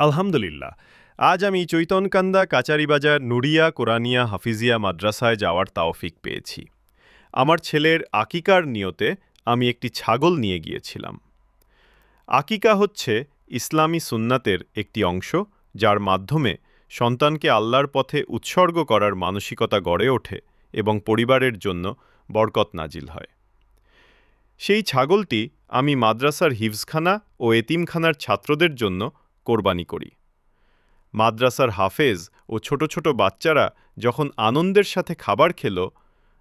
আলহামদুলিল্লাহ। আজ আমি চৈতনকান্দা কাচারিবাজার নুরিয়া কোরআনিয়া হাফিজিয়া মাদ্রাসায় যাওয়ার তাওফিক পেয়েছি। আমার ছেলের আকিকার নিয়তে আমি একটি ছাগল নিয়ে গিয়েছিলাম। আকিকা হচ্ছে ইসলামী সুন্নাতের একটি অংশ, যার মাধ্যমে সন্তানকে আল্লাহর পথে উৎসর্গ করার মানসিকতা গড়ে ওঠে এবং পরিবারের জন্য বরকত নাজিল হয়। সেই ছাগলটি আমি মাদ্রাসার হিফজখানা ও এতিমখানার ছাত্রদের জন্য কোরবানি করি। মাদ্রাসার হাফেজ ও ছোট ছোট বাচ্চারা যখন আনন্দের সাথে খাবার খেল,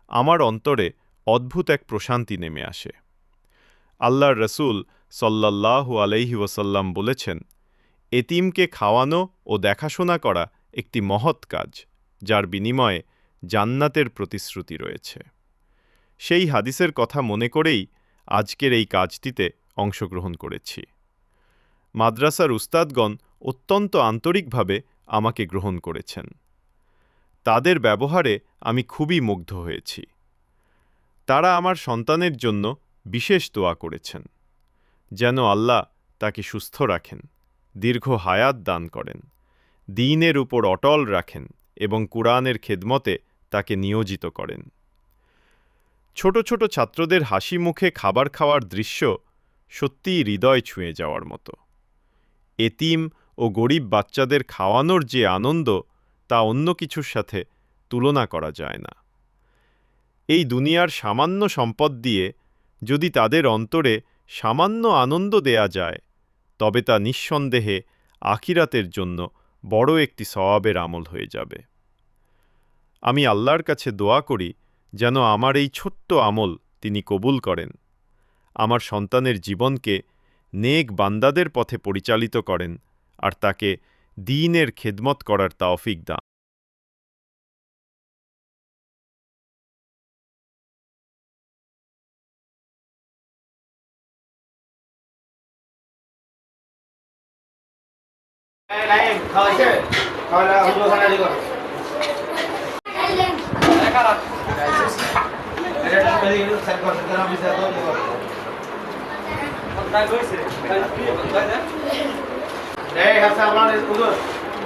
আমার অন্তরে অদ্ভুত এক প্রশান্তি নেমে আসে। আল্লাহর রসুল সল্লাল্লাহু আলাইহি ওসাল্লাম বলেছেন, এতিমকে খাওয়ানো ও দেখাশোনা করা একটি মহৎ কাজ, যার বিনিময়ে জান্নাতের প্রতিশ্রুতি রয়েছে। সেই হাদিসের কথা মনে করেই আজকের এই কাজটিতে অংশগ্রহণ করেছি। মাদ্রাসার উস্তাদগণ অত্যন্ত আন্তরিকভাবে আমাকে গ্রহণ করেছেন। তাদের ব্যবহারে আমি খুবই মুগ্ধ হয়েছি। তারা আমার সন্তানের জন্য বিশেষ দোয়া করেছেন, যেন আল্লাহ তাকে সুস্থ রাখেন, দীর্ঘ হায়াত দান করেন, দিনের উপর অটল রাখেন এবং কুরআনের খেদমতে তাকে নিয়োজিত করেন। ছোট ছোট ছাত্রদের হাসি মুখে খাবার খাওয়ার দৃশ্য সত্যিই হৃদয় ছুঁয়ে যাওয়ার মতো। এতিম ও গরিব বাচ্চাদের খাওয়ানোর যে আনন্দ, তা অন্য কিছুর সাথে তুলনা করা যায় না। এই দুনিয়ার সামান্য সম্পদ দিয়ে যদি তাদের অন্তরে সামান্য আনন্দ দেয়া যায়, তবে তা নিঃসন্দেহে আখিরাতের জন্য বড় একটি সওয়াবের আমল হয়ে যাবে। আমি আল্লাহর কাছে দোয়া করি যেন আমার এই ছোট্ট আমল তিনি কবুল করেন। আমার সন্তানের জীবনকে নেক বান্দাদের পথে পরিচালিত করেন আর তাকে দিনের খেদমত করার তাওফিক দান। নাইম এই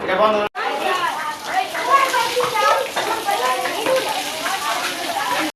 এটা বন্ধ